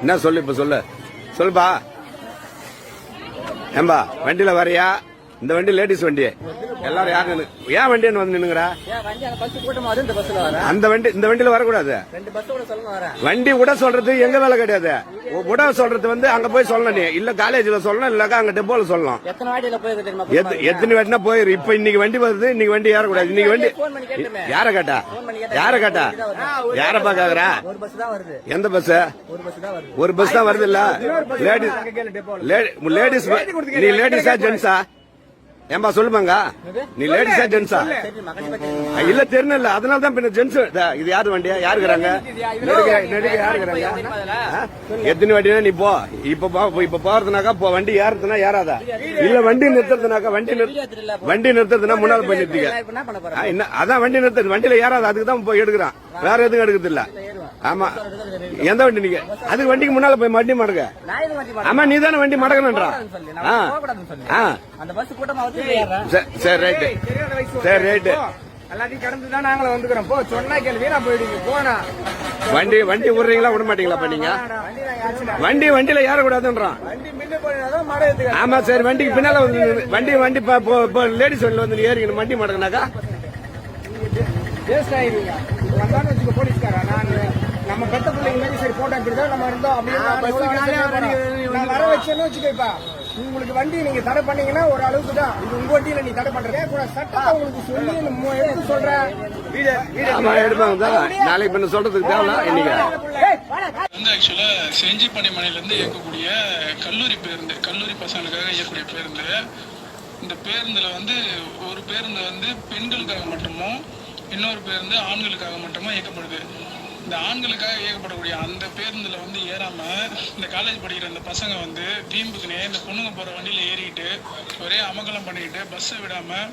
என்ன சொல்லு இப்ப சொல்லு? சொல்லுப்பா. ஏம்பா வண்டியில வரையா? இந்த வண்டி லேடிஸ் வண்டி. எல்லாரும் யார் ஏன் வண்டின்னு வந்து வண்டி அந்த வண்டி இந்த வண்டியில வரக்கூடாது. வண்டி விட சொல்றது எங்க வேலை கிடையாது. விட சொல்றது வந்து அங்க போய் சொல்லணும் நீ. இல்ல காலேஜ்ல சொல்லணும் இல்லக்கா அங்க டெப்போல சொல்லணும். எத்தனை வாட்டினா போயிரு. இப்ப இன்னைக்கு வண்டி வருது இன்னைக்கு வண்டி ஏறக்கூடாது. இன்னைக்கு வண்டி யார கேட்டா? யார கேட்டா தான் வருது. எந்த பஸ்? ஒரு பஸ் தான் வருது. ஒரு பஸ் தான் வருது இல்ல லேடிஸ் லேடிஸ் நீ லேடிஸா ஜென்ஸா ஏம்பா சொல்லுமாங்க நீ லேடிஸா ஜென்ஸா இல்ல தெரியல. அதனால தான் பின்ன ஜென்ஸ் இது யாரு வண்டியா? யாருக்குறாங்க? நெடுக நெடுக யாருக்குறாங்க? எத்தனை வண்டினா நீ போ. இப்ப இப்ப போறதுனாக்கா போ. வண்டி ஏறதுனா ஏறாதா? இல்ல வண்டி நிறுத்துறதுனாக்கா வண்டி வண்டி நிறுத்துறதுனா முன்னால போய் நிறுத்திக்க அதான் வண்டி நிறுத்தது வண்டியில ஏறாது அதுக்கு தான் போய் எடுக்கிறான். வேற எதுவும் எடுக்கிறது இல்ல ஆமா. எந்த வண்டி நீங்க? அதுக்கு வண்டிக்கு முன்னால போய் வண்டி மடங்க? ஆமா நீ தானே வண்டி மடக்கணும்ன்றா சரி, சரி ரைட்டு. சரி ரைட்டு. எல்லாத்தையும் கடந்து தான் நாங்களும் வந்துக்கிறோம். போ சொன்னா கேள்வி வீணா போயிடுங்க. போனா வண்டி வண்டி விடுறீங்களா விட மாட்டீங்களா நீங்க? வண்டி வண்டியில மழை எடுத்துக்க ஆமா சரி வண்டிக்கு பின்னால வந்து வண்டி வண்டி லேடிஸ் வண்டியில வந்து ஏறிக்கணும். வண்டி மடக்குனாக்கா வேஸ்ட் ஆயிருவீங்க இப்ப வந்தாலும் வச்சுக்க போலீஸ்காரா நான் நம்ம பெத்த பிள்ளைங்க மாதிரி சரி போட்டோ இப்படிதான் நம்ம இருந்தோம். அப்படின்னு வர வச்சேன்னு வச்சுக்கப்பா. உங்களுக்கு வண்டி நீங்க தடை பண்ணீங்கன்னா ஒரு அளவுக்கு தான். இது உங்க வண்டியில நீ தடை பண்றதே கூட சட்டத்தை உங்களுக்கு சொல்லி எடுத்து சொல்றேன் வீடு வீடு. ஆமா எடுப்பாங்க. தான் நாளைக்கு பின்ன சொல்றதுக்கு இன்னைக்கு வந்து ஆக்சுவலா செஞ்சி பணிமனையிலேருந்து இயக்கக்கூடிய கல்லூரி பேருந்து கல்லூரி பசங்களுக்காக இயக்கக்கூடிய பேருந்து. இந்த பேருந்துல வந்து ஒரு பேருந்து வந்து பெண்களுக்காக மட்டுமும் இன்னொரு பேருந்து ஆண்களுக்காக மட்டுமே இயக்கப்படுது. இந்த ஆண்களுக்காக இயக்கப்படக்கூடிய அந்த ஏறாம இந்த காலேஜ் படிக்கிற இந்த பசங்க வந்து வீம்புக்குனே இந்த பொண்ணுங்க போகிற வண்டியில் ஏறிக்கிட்டு ஒரே அமங்கலம் பண்ணிக்கிட்டு பஸ்ஸை விடாமல்